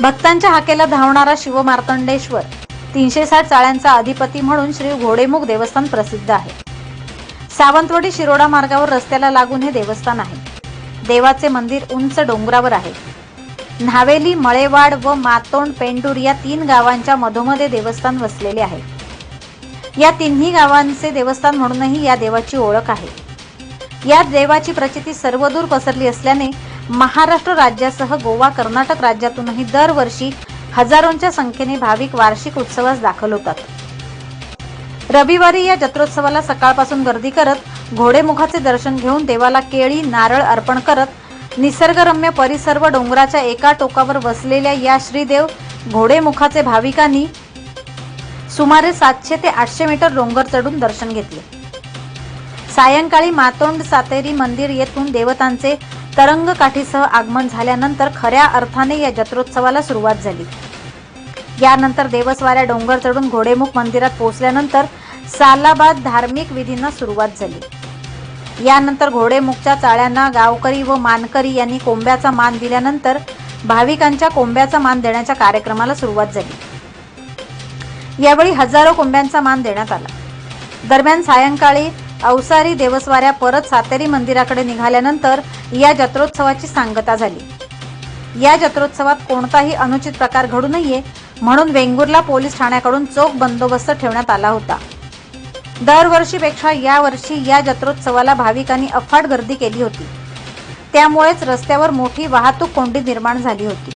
भक्तांच्या हाकेला धावणारा शिवमार्तंडेश्वर तीनशे साठ चाळ्यांचा अधिपती म्हणून श्री घोडेमुख देवस्थान प्रसिद्ध आहे. सावंतवाडी शिरोडा मार्गावर रस्त्याला लागून हे देवस्थान आहे. देवाचे मंदिर उंच डोंगरावर आहे. न्हावेली मळेवाड व मातोंड पेंडूर या तीन गावांच्या मधोमध देवस्थान वसलेले आहे. या तिन्ही गावांचे देवस्थान म्हणूनही या देवाची ओळख आहे. या देवाची प्रचिती सर्वदूर पसरली असल्याने महाराष्ट्र राज्यासह गोवा कर्नाटक राज्यातूनही दरवर्षी हजारोंच्या संख्येने भाविक वार्षिक उत्सवास दाखल होतात. रविवारी या जत्रोत्सवाला सकाळपासून गर्दी करत घोडेमुखाचे दर्शन घेऊन देवाला केळी नारळ अर्पण करत निसर्गरम्य परिसर व डोंगराच्या एका टोकावर वसलेल्या या श्रीदेव घोडेमुखाचे भाविकांनी सुमारे सातशे ते आठशे मीटर डोंगर चढून दर्शन घेतले. सायंकाळी मातोंड सातेरी मंदिर येथून देवतांचे तरंग काठीसह आगमन झाल्यानंतर खऱ्या अर्थाने या जत्रोत्सवाला सुरुवात झाली. यानंतर देवस्वाऱ्या डोंगर चढून घोडेमुख मंदिरात पोहोचल्यानंतर सालाबाद धार्मिक विधींना सुरुवात झाली. यानंतर घोडेमुखच्या चाळ्यांना गावकरी व मानकरी यांनी कोंब्याचा मान दिल्यानंतर भाविकांच्या कोंब्याचा मान देण्याच्या कार्यक्रमाला सुरुवात झाली. यावेळी हजारो कोंब्यांचा मान देण्यात आला. दरम्यान सायंकाळी अवसारी देवस्वाऱ्या परत सातेरी मंदिराकडे निघाल्यानंतर या जत्रोत्सवाची सांगता झाली. या जत्रोत्सवात कोणताही अनुचित प्रकार घडू नये म्हणून वेंगुर्ला पोलीस ठाण्याकडून चोख बंदोबस्त ठेवण्यात आला होता. दरवर्षीपेक्षा यावर्षी या जत्रोत्सवाला भाविकांनी अफाट गर्दी केली होती. त्यामुळेच रस्त्यावर मोठी वाहतूक कोंडी निर्माण झाली होती.